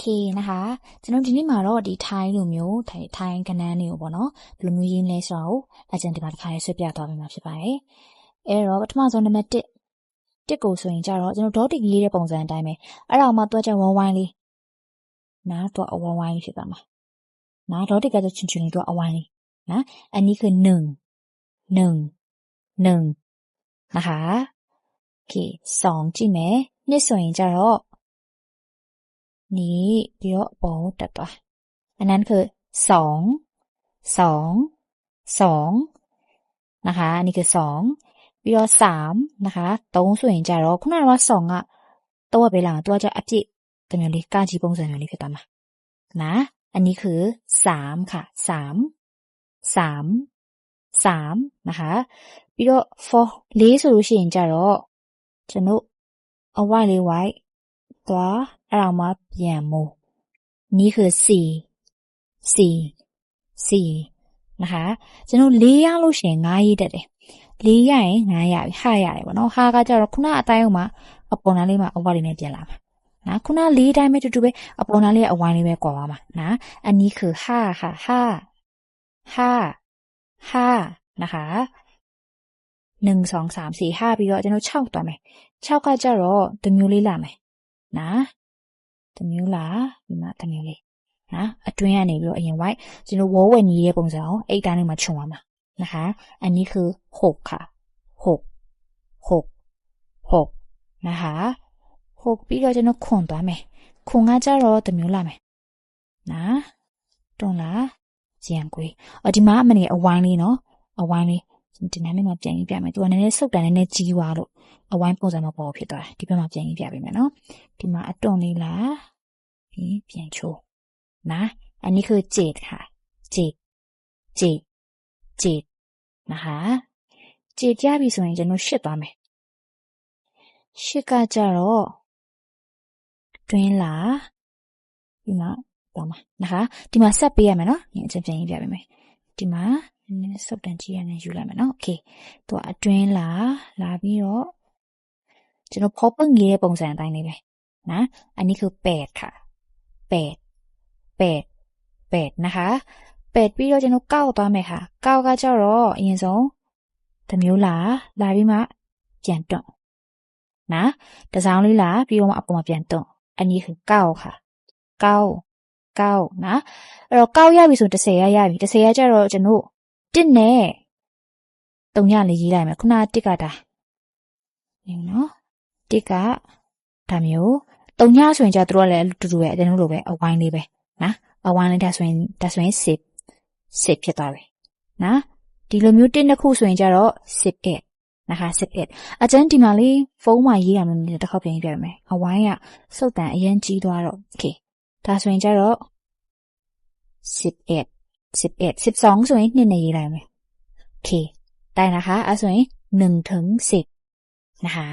เคนะคะကျွန်တော်ဒီနေ့မှာတော့ဒီထိုင်းလိုမျိုးထိုင်းထိုင်းကနန်းတွေကိုပေါ့နော်ဘယ်လိုမျိုးရေးလဲဆိုတော့အကျဉ်းဒီမှာတစ်ခါရေးဆွပြသွားပေးမှာဖြစ်ပါတယ်အဲတော့ပထမဆုံးနံပါတ်1တစ်ကိုဆိုရင်ကြတော့ကျွန်တော်ဒေါတိရေးတဲ့ပုံစံအတိုင်းပဲအဲ့ဒါမှတော့ကျဝန်းဝိုင်းလေးနားတော့အဝန်းဝိုင်းလေးဖြစ်သွားမှာနားဒေါတိကဆိုချွန်ချွန်လေးတော့အဝိုင်းလေးနော်อันนี้คือ1 1 1นะคะโอเค2ကြည့်မယ်နှစ်ဆိုရင်ကြတော့ นี้ပြီးတော့အပေါ်တက်သွားอันนั้นคือสองสองสองนะคะอันนี้คือสองပြီးတော့สามนะคะသုံးဆိုရင်ကြတော့ခုနကတော့สองကတော့ပဲလာတော့ကြအပြည့်တမျိုးလေးကကြီးပုံစံမျိုးလေးဖြစ်သွားမှာနော်อันนี้คือสามค่ะสามสามสามนะคะပြီးတော့ for လေးဆိုလို့ရှိရင်ကြတော့ကျွန်တော်အဝိုက်လေး ဝိုက်သွားအဲ့ဒါမှပြန်မို့นี่คือสี่สี่สี่นะคะကျွန်တော်၄ရလို့ရှိရင်၅ရေးတက်တယ်၄ရရင်၅ရပြီဟာရတယ်ပေါ့နော်ဟာကကြတော့ခုနအတိုင်းအောင်မှာအပေါ်နားလေးမှာအဝါလေးနဲ့ပြန်လာမှာနော်ခုန၄တိုင်းပဲတူတူပဲအပေါ်နားလေးကအဝိုင်းလေးပဲကွာသွားမှာနော်อันนี้คือห้าค่ะห้าห้าห้านะคะ1 2 3 4 5ပြီးတော့ကျွန်တော်6သွားမယ်6ကကြတော့တမျိုးလေးလာမယ် နော်တမျိုးလားဒီမှာတမျိုးလေးနော်အတွင်းကနေပြီးတော့အရင် white ကျွန်တော်ဝေါ်ဝယ်ညီရဲ့ပုံစံအောင်အဲ့တိုင်းလေးမှာခြုံပါမှာนะคะอันนี้คือ6ค่ะ6 6 6นะคะ6ပြီးတော့ကျွန်တော်ခွန်သွားမယ်ခွန်ကကြတော့တမျိုးလာမယ်နော်တွန်းလားဇီယံကွေးအော်ဒီမှာအမနေအဝိုင်းလေးနော်အဝိုင်းလေး ဒီနားလေးမှာပြန်ရေးပြမယ်သူကနည်းနည်းစုပ်တန်နည်းနည်းကြီးသွားလို့အဝိုင်းပုံစံမပေါ်ဖြစ်သွားတယ်ဒီဘက်မှာပြန်ရေးပြပေးမယ်နော်ဒီမှာအတွန်းလေးလားပြီးပြန်ချိုးနော်อันนี้คือเจ็ดค่ะเจ็ดเจ็ดเจ็ดนะคะเจ็ดကြပြီဆိုရင်ကျွန်တော်ရှစ်သွားမယ်ရှစ်ကကြတော့တွင်းလာဒီမှာတော့မှာนะคะဒီမှာဆက်ပေးရမယ်နော်အချင်းပြန်ရေးပြပေးမယ် ဒီမှာနည်းနည်းစုပ်တန်ကြီးရနေယူလိုက်မယ်နော်โอเคသူကအတွင်းလာလာပြီးတော့ကျွန်တော်ဖော်ပွင့်ရေးတဲ့ပုံစံအတိုင်းလေးပဲနော်อันนี้คือ8ค่ะ8 8 8นะคะ8ပြီးတော့ကျွန်တော်ကောက်သွားမယ်ค่ะကောက်ကကြတော့အရင်ဆုံးတစ်မျိုးလာလာပြီးမှပြန်တွန့်နော်တစောင်းလေးလာပြီးတော့မှအပေါ်မှာပြန်တွန့်อันนี้คือကောက်ค่ะကောက် ကောက်နော်အဲ့တော့ကောက်ရပြီဆို10ရရပြီ10ရကြတော့ကျွန်တော်တစ်နဲ့တုံညလေးရေးလိုက်မယ်ခုနတစ်ကဒါနေနော်တစ်ကဒါမျိုးတုံညဆိုရင်ကြတို့ကလည်းတူတူပဲအတင်းလို့ပဲအဝိုင်းလေးပဲနော်အဝိုင်းလေးဒါဆိုရင်ဒါဆိုရင်10 10ဖြစ်သွားပြီနော်ဒီလိုမျိုးတစ်နှစ်ခုဆိုရင်ကြတော့10ကนะคะ11အကျန်းဒီမှာလေးဖုန်းမှာရေးရမယ်တစ်ခေါက်ပြန်ရေးပြရမယ်အဝိုင်းကစုတ်တန်အရင်ကြီးသွားတော့ okay ဒါဆိုရင်ကြတော့11 11 12ဆိုရင်2နဲ့ရေးလိုက်မယ်โอเคได้นะคะအဲဆိုရင်1ถึง10นะคะ